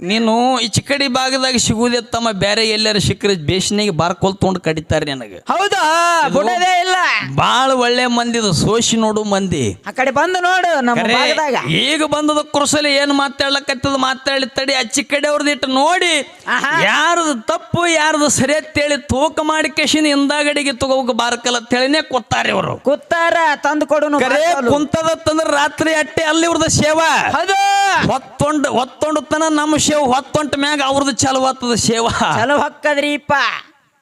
ನೀನು ಈ ಚಿಕ್ಕಡಿ ಭಾಗದಾಗ ಸಿಗುವುದೇ ತಮ್ಮ ಬೇರೆ ಎಲ್ಲರ ಸಿಕ್ಕರೆ ಬೇಸಿನಾಗ ಬಾರ್ಕೋಲ್ ತೊಗೊಂಡು ಕಡಿತಾರೆ ನನಗೆ. ಹೌದಾ? ಬಿಡೋದೇ ಇಲ್ಲ. ಬಾಳ ಒಳ್ಳೆ ಮಂದಿ ಸೋಸಿ ನೋಡು ಮಂದಿ. ಆ ಕಡೆ ಬಂದು ನೋಡು ನಮ್ಮ ಖರೆ, ಭಾಗದಾಗ. ಈಗ ಬಂದದ ಕುರ್ಸಲಿ ಏನ್ ಮಾತಾಡ್ಲಕತ್ತದ ಮಾತಾಡಿ ತಡಿ ಅಚ್ಚಿ ಕಡೆ ಅವ್ರದ್ದು ಇಟ್ಟು ನೋಡಿ. ಆಹಾ. ಯಾರ್ದು ತಪ್ಪು ಯಾರದು ಸರಿ ಅಂತೇಳಿ ತೂಕ ಮಾಡಿ ಕೆಶಿನ ಹಿಂದಾಗಡಿಗೆ ತಗೋಬೇಕು ಅಂತ ಹೇಳಿನೇ ಕೊತ್ತಾರೆ ಅವರು ಕೂತಾರ ತಂದು ಕೊಡು ಕರೆ ಬಾರ್ಕೋಲು. ಕುಂತದತ್ತಂದ್ರ ರಾತ್ರಿ ಅಟ್ಟೆ ಅಲ್ಲಿ ಇವ್ರದ ಸೇವಾ. ಹೌದು. ಒತ್ತೊಂಡ ಹೊತ್ತೊಂಡು ತನ ನಮ್ಮ ಸೇವ್ ಹೊತ್ತೊಂಟ ಮ್ಯಾಗ ಅವ್ರದ್ದು ಚಲೋ ಹೊತ್ತದ ಸೇವಾ. ಚಲೋ ಹಕ್ಕದ್ರಿಪ್ಪ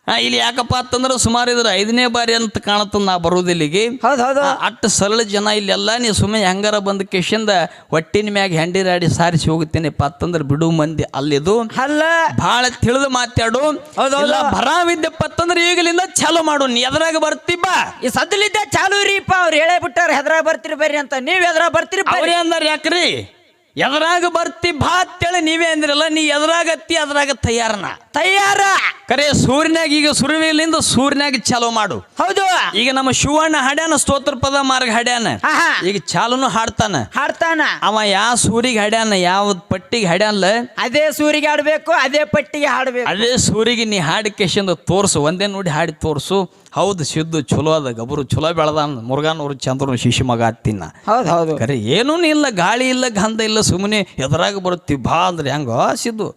ಇಲ್ಲಿ ಯಾಕಪ್ಪ ಅಂತಂದ್ರೆ ಸುಮಾರು ಇದ್ರ ಐದನೇ ಬಾರಿ ಅಂತ ಕಾಣತ್ತ ನಾ ಬರುವುದು ಇಲ್ಲಿಗೆ. ಹೌದು ಹೌದು. ಆ, ಸರಳ ಜನ ಇಲ್ಲೆಲ್ಲ ನೀ ಸುಮ್ಮನೆ ಹೆಂಗಾರ ಬಂದ ಕೇಶಿಂದ ಹೊಟ್ಟಿನ ಮ್ಯಾಗ ಹೆಂಡಿರಾಡಿ ಸಾರಿಸಿ ಹೋಗುತ್ತೇನೆಪ್ಪ ಅಂತಂದ್ರೆ ಬಿಡು ಮಂದಿ ಅಲ್ಲಿದು. ಅಲ್ಲ. ಬಹಳ ತಿಳಿದು ಮಾತಾಡು. ಇಲ್ಲ ಬರಾವಿದ್ದಪ್ಪ ಅಂತಂದ್ರೆ ಈಗಲಿಂದ ಚಾಲು ಮಾಡು. ನೀ ಎದ್ರಾಗ ಬರ್ತಿ ಬಾ. ಈ ಸದ್ಲಿದ್ದ ಚಾಲು ರೀಪ ಅವ್ರು ಹೇಳೇ ಬಿಟ್ಟಾರ ಹೆದ್ರಾಗ ಬರ್ತೀರಿ ಬರ್ರಿ ಅಂತ. ನೀವ್ ಎದ್ರಾಗ ಬರ್ತೀರಿ ಬರ್ರಿ ಅಂದಾರ ಯಾಕ್ರಿ? ಎದ್ರಾಗ ಬರ್ತಿ ಬಾ ಅಂತೇಳಿ ನೀವೇ ಅಂದಿರಲ್ಲ ನೀ ಎದ್ರಾಗತ್ತಿ ಅದ್ರಾಗ ತಯಾರನ. ತಯಾರ. ಕರೆ ಸೂರ್ಯನಾಗ ಈಗ ಸುರುವಿಲಿಂದ ಸೂರ್ಯನಾಗ ಚಾಲೋ ಮಾಡು. ಹೌದು. ಈಗ ನಮ್ಮ ಶಿವಣ್ಣ ಹಾಡ್ಯಾನ ಸ್ತೋತ್ರ ಪದ ಮಾರ್ಗ ಹಾಡ್ಯಾನ. ಈಗ ಚಾಲೂನು ಹಾಡ್ತಾನ. ಹಾಡ್ತಾನ. ಅವ ಯಾವ ಸೂರಿಗೆ ಹಾಡ್ಯಾನ ಯಾವ ಪಟ್ಟಿಗೆ ಹಾಡ್ಯಾನಲ್ಲ? ಅದೇ ಸೂರಿಗೆ ಹಾಡ್ಬೇಕು ಅದೇ ಪಟ್ಟಿಗೆ ಹಾಡ್ಬೇಕು. ಅದೇ ಸೂರಿಗೆ ನೀ ಹಾಡಿ ಕೇಶಿಂದ ತೋರ್ಸು ಒಂದೇ ನೋಡಿ ಹಾಡಿ ತೋರ್ಸು. ಹೌದು ಸಿದ್ದು ಚಲೋ ಅದ ಗಬರು ಚಲೋ ಬೆಳೆದಾನ ಮುರುಗಾನವ್ರು ಚಂದ್ರನ ಶಿಶು ಮಗ ಹತ್ತಿನ ಹೌದು ಹೌದು. ಕರೆ ಏನೂ ಇಲ್ಲ ಗಾಳಿ ಇಲ್ಲ ಗಂಧ ಇಲ್ಲ ಸುಮ್ಮನೆ ಎದುರಾಗ ಬರುತ್ತಿ ಬಾ ಅಂದ್ರೆ ಹೆಂಗೋ ಸಿದ್ದು.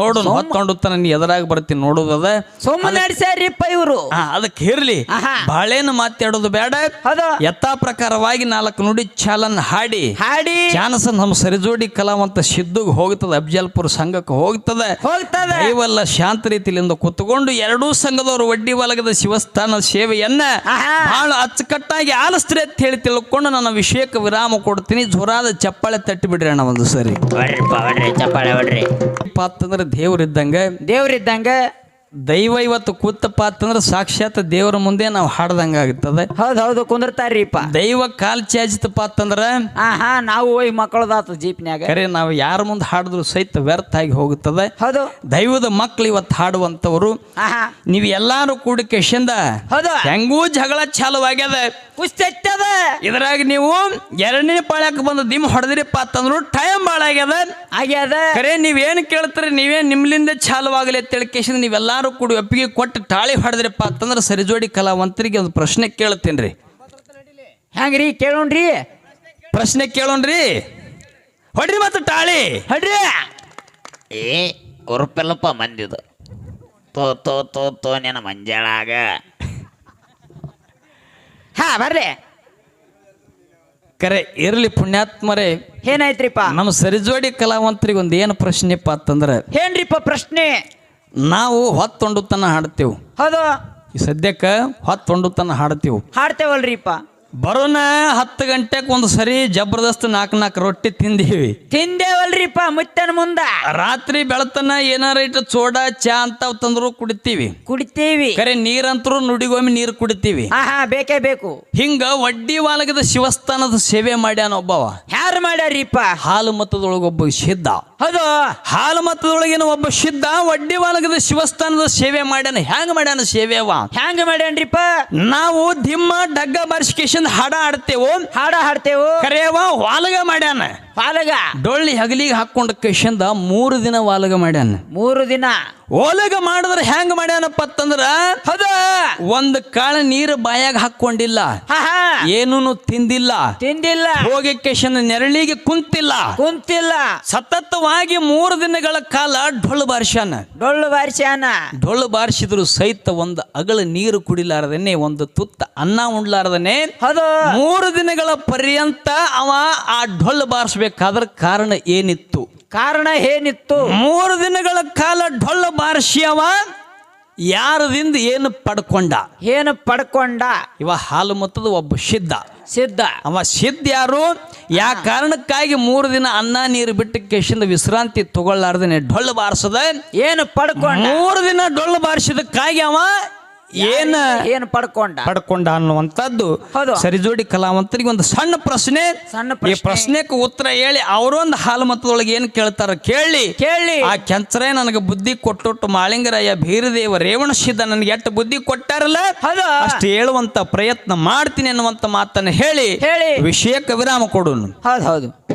ನೋಡು ಹೊತ್ಕೊಂಡು ನೀ ಎದುರಾಗ ಬರ್ತೀನಿ ನೋಡುದದ ಸುಮ್ಮನೆ ನಡೆಸ್ಯಾರಿಪ್ಪ ಇವರು. ಅದಕ್ಕೆ ಇರ್ಲಿ. ಆಹಾ. ಬಾಳೇನು ಮಾತಾಡೋದು ಬೇಡ. ಹೌದು. ಯಥಾ ಪ್ರಕಾರವಾಗಿ ನಾಲ್ಕು ನುಡಿ ಚಾಲನ್ ಹಾಡಿ. ಹಾಡಿ. ಚಾನಸ ನಮ್ಮ ಸರಿಜೋಡಿ ಕಲಾವಂತ ಸಿದ್ದುಗ್ ಹೋಗ್ತದೆ ಅಫ್ಜಲ್ಪುರ ಸಂಘಕ್ಕೆ ಹೋಗ್ತದೆ. ಹೋಗ್ತದೆ. ಇವೆಲ್ಲ ಶಾಂತ ರೀತಿಯಿಂದ ಕುತ್ಕೊಂಡು ಎರಡೂ ಸಂಘದವರು ವಡ್ಡಿ ಒಲಗದ ಶಿವಸ್ಥಾನ ಸೇವೆಯನ್ನ ಆಹಾ. ಬಹಳ ಅಚ್ಚುಕಟ್ಟಾಗಿ ಆಲಿಸ್ತ್ರಿ ಅಂತ ಹೇಳಿ ತಿಳ್ಕೊಂಡು ನನ್ನ ವಿಷಯಕ್ಕೆ ವಿರಾಮ ಕೊಡ್ತೀನಿ. ಜೋರಾದ ಚಪ್ಪಾಳೆ ತಟ್ಟಿ ಬಿಡ್ರಿ ಅಣ್ಣ ಒಂದು ಸರಿ ಹೊಡ್ರಿಪ್ಪ ದೇವ್ರಿದ್ದಂಗ ದೇವ್ರಿದ್ದಂಗ ದೈವ ಇವತ್ತು ಕೂತಪ್ಪ ಅಂತಂದ್ರೆ ಸಾಕ್ಷಾತ್ ದೇವರ ಮುಂದೆ ನಾವು ಹಾಡ್ದಂಗ ಆಗುತ್ತದೆ ಹೌದು ಹೌದು ಕುಂದಿರ್ತಾರ್ರಿಪ್ಪ ದೈವ ಕಾಲ್ ಚಾಚಿತಪ್ಪ ಅಂತಂದ್ರ ಹಾ ಹಾ ನಾವು ಹೋಗಿ ಮಕ್ಕಳದಾತು ಜೀಪ್ನ್ಯಾಗ. ಕರೆ ನಾವು ಯಾರ ಮುಂದೆ ಹಾಡಿದ್ರು ಸಹಿತ ವ್ಯರ್ಥ ಆಗಿ ಹೋಗುತ್ತದೆ. ಹೌದು. ದೈವದ ಮಕ್ಕಳು ಇವತ್ತು ಹಾಡುವಂಥವ್ರು ಹಾ ಹಾ ನೀವು ಎಲ್ಲಾರು ಕೂಡ ಕೆಶಿಂದ ಹೌದು. ಹೆಂಗೂ ಜಗಳ ಚಾಲು ಆಗ್ಯದ ಕುಸ್ತಿ ಇದ್ರಾಗ ನೀವು ಎರಡನೇ ಪಾಳ್ಯಕ್ಕೆ ಬಂದು ದಿಮ್ ಹೊಡೆದಿರಿಪ್ಪ ಅಂತಂದ್ರು ಟೈಮ್ ಭಾಳ ಆಗ್ಯದ. ಆಗ್ಯದ ನೀವು ನೀವೇನು ಕೇಳ್ತೀರಿ ನೀವೇ ನಿಮ್ಲಿಂದ ಚಾಲು ಆಗಲಿ ಅಂತ ಹೇಳಿ ಕೇಶಿಂದ ಕೂಡಿ ಒಪ್ಪಿಗೆ ಕೊಟ್ಟು ತಾಳಿ ಹೊಡೆದ್ರಪ್ಪ ಅಂತಂದ್ರೆ ಸರಿಜೋಡಿ ಕಲಾವಂತರಿಗೆ ಒಂದು ಪ್ರಶ್ನೆ ಕೇಳ್ತೇನೆ ರೀ ಹೆಂಗ್ರಿ ಕೇಳೋಣ್ರಿ. ಪ್ರಶ್ನೆ ಕೇಳೋಣ್ರಿ. ಹೊಡ್ರಿ ಮತ್ತು ತಾಳಿ. ಹೊಡ್ರಿ. ಏ ಉರುಪೆಲ್ಲಪ್ಪ ಮಂದಿದು. ತೋ ತೋ ತೋ ತೋ ನೆನ ಮಂಜಾಳಾಗ ಹಾ ಬರ್ರಿ. ಕರೆ ಇರಲಿ ಪುಣ್ಯಾತ್ಮರೇ. ಏನಾಯ್ತ್ರಿಪ್ಪ? ನಮ್ಮ ಸರಿಜೋಡಿ ಕಲಾವಂತರಿಗೆ ಒಂದು ಏನು ಪ್ರಶ್ನೆಪ್ಪ ಅಂತಂದ್ರೆ ಏನ್ರಿಪ್ಪ ಪ್ರಶ್ನೆ? ನಾವು ಹೊತ್ತೊಂಡುತನ ಹಾಡ್ತೇವೆ ಹೌದು. ಈ ಸದ್ಯಕ್ಕೆ ಹೊತ್ತೊಂಡುತನ ಹಾಡ್ತೇವೆ ಹಾಡ್ತೇವಲ್ರಿಪ್ಪ. ಬರೋಣ ಹತ್ತು ಗಂಟೆಗೆ ಒಂದು ಸರಿ ಜಬರ್ದಸ್ತ್ ನಾಲ್ಕು ನಾಲ್ಕು ರೊಟ್ಟಿ ತಿಂದೀವಿ. ತಿಂದೇವಲ್ರಿಪ್ಪ ಮುತ್ತನ ಮುಂದ? ರಾತ್ರಿ ಬೆಳತನ ಏನಾರ ಇಟ್ಟು ಚೋಡ ಚಾ ಅಂತ ತಂದ್ರು ಕುಡಿತೀವಿ. ಕುಡಿತೀವಿ. ಕರೆ ನೀರಂತರೂ ನುಡಿಗೊಮ್ಮೆ ನೀರು ಕುಡಿತೀವಿ. ಹಾ ಹಾ ಬೇಕೇ ಬೇಕು. ಹಿಂಗ ವಡ್ಡಿ ವಾಲಗದ ಶಿವಸ್ಥಾನದ ಸೇವೆ ಮಾಡ್ಯಾನ ಒಬ್ಬವ. ಯಾರು ಮಾಡ್ಯಾರಿಪ್ಪ ಹಾಲು ಮತದೊಳಗೊಬ್ಬ ಸಿದ್ಧ ಹೌದು. ಹಾಲು ಮತದೊಳಗಿನ ಒಬ್ಬ ಸಿದ್ಧ ವಡ್ಡಿ ವಾಲಗದ ಶಿವಸ್ಥಾನದ ಸೇವೆ ಮಾಡ್ಯಾನ. ಹ್ಯಾಂಗ ಮಾಡ್ಯಾನ ಸೇವೆ ಅವ ಹ್ಯಾಂಗ ಮಾಡ್ಯಾನ್ರಿಪ್ಪ? ನಾವು ದಿಮ್ಮ ಡಗ್ಗ ಬಾರಿಸ್ಕೇಶನ್ ಹಾಡ ಹಾಡ್ತೇವೋ ಹಾಡ ಹಾಡ್ತೇವೋ ಕರೆಯವ ವಾಲಗ ಮಾಡ್ಯಾನ. ಪಾಲಗ. ಡೊಳ್ಳಿ ಹಗಲಿಗೆ ಹಾಕೊಂಡ ಕೇಶಂದ ಮೂರು ದಿನ ವಾಲಗ ಮಾಡ್ಯಾನ. ಮೂರು ದಿನ. ಓಲಗ ಮಾಡಿದ್ರೆ ಹೆಂಗ್ ಮಾಡ್ಯಾನಪ್ಪ ಅಂತಂದ್ರ ಹದ? ಒಂದ್ ಕಾಳ ನೀರು ಬಾಯಾಗ ಹಾಕೊಂಡಿಲ್ಲ ಏನೂನು ತಿಂದಿಲ್ಲ. ತಿಂದಿಲ್ಲ. ಹೋಗಿ ಕೇಶನ್ ನೆರಳಿಗೆ ಕುಂತಿಲ್ಲ. ಕುಂತಿಲ್ಲ. ಸತತವಾಗಿ ಮೂರು ದಿನಗಳ ಕಾಲ ಡೊಳ್ಳು ಬಾರಿಸ್ಯಾನ. ಡೊಳ್ಳು ಬಾರಿಸ್ಯಾನ. ಡೊಳ್ಳು ಬಾರಿಸಿದ್ರು ಸಹಿತ ಒಂದು ಅಗಳ ನೀರು ಕುಡಿಲಾರದನೆ ಒಂದು ತುತ್ತ ಅನ್ನ ಉಣ್ಲಾರದನೆ. ಹದ. ಮೂರು ದಿನಗಳ ಪರ್ಯಂತ ಅವ ಆ ಡೊಳ್ಳು ಬಾರಿಸ್ಬೇಕಾದ್ರ ಕಾರಣ ಏನಿತ್ತು? ಕಾರಣ ಏನಿತ್ತು? ಮೂರು ದಿನಗಳ ಕಾಲ ಡೊಳ್ಳು ಬಾರಿಸಿಯವ ಯಾರದಿಂದ ಏನು ಪಡ್ಕೊಂಡ? ಏನು ಪಡ್ಕೊಂಡ? ಇವ ಹಾಲು ಮತ್ತದ ಒಬ್ಬ ಸಿದ್ಧ. ಸಿದ್ಧ. ಅವ ಸಿದ್ಧ ಯಾರು? ಯಾ ಕಾರಣಕ್ಕಾಗಿ ಮೂರು ದಿನ ಅನ್ನ ನೀರು ಬಿಟ್ಟು ಕೇಶಿಂದ ವಿಶ್ರಾಂತಿ ತಗೊಳ್ಳಾರ್ದನೆ ಡೊಳ್ಳು ಬಾರಿಸದ. ಏನು ಪಡ್ಕೊಂಡ? ಮೂರು ದಿನ ಡೊಳ್ಳು ಬಾರಿಸಿದಕ್ಕಾಗಿ ಅವ ಏನ ಏನ್ ಪಡ್ಕೊಂಡ? ಪಡ್ಕೊಂಡ ಅನ್ನುವಂಥದ್ದು. ಸರಿಜೋಡಿ ಕಲಾವಂತರಿಗೆ ಒಂದು ಸಣ್ಣ ಪ್ರಶ್ನೆ. ಸಣ್ಣ ಈ ಪ್ರಶ್ನೆ. ಪ್ರಶ್ನೆಗೆ ಉತ್ತರ ಹೇಳಿ ಅವರೊಂದು ಹಾಲು ಮತದೊಳಗೆ ಏನ್ ಕೇಳ್ತಾರ ಕೇಳಿ. ಕೇಳಿ. ಆ ಕೆಂಚರೇ ನನಗೆ ಬುದ್ಧಿ ಕೊಟ್ಟೊಟ್ಟು ಮಾಳಿಂಗರಾಯ ಭೀರದೇವ ರೇವಣ ಸಿದ್ಧ ನನಗೆ ಎಷ್ಟು ಬುದ್ಧಿ ಕೊಟ್ಟಾರಲ್ಲ? ಅಷ್ಟು ಹೇಳುವಂತ ಪ್ರಯತ್ನ ಮಾಡ್ತೀನಿ ಅನ್ನುವಂತ ಮಾತನ್ನ ಹೇಳಿ. ಹೇಳಿ. ವಿಷಯಕ್ಕೆ ವಿರಾಮ ಕೊಡೋನು. ಹೌದು ಹೌದು.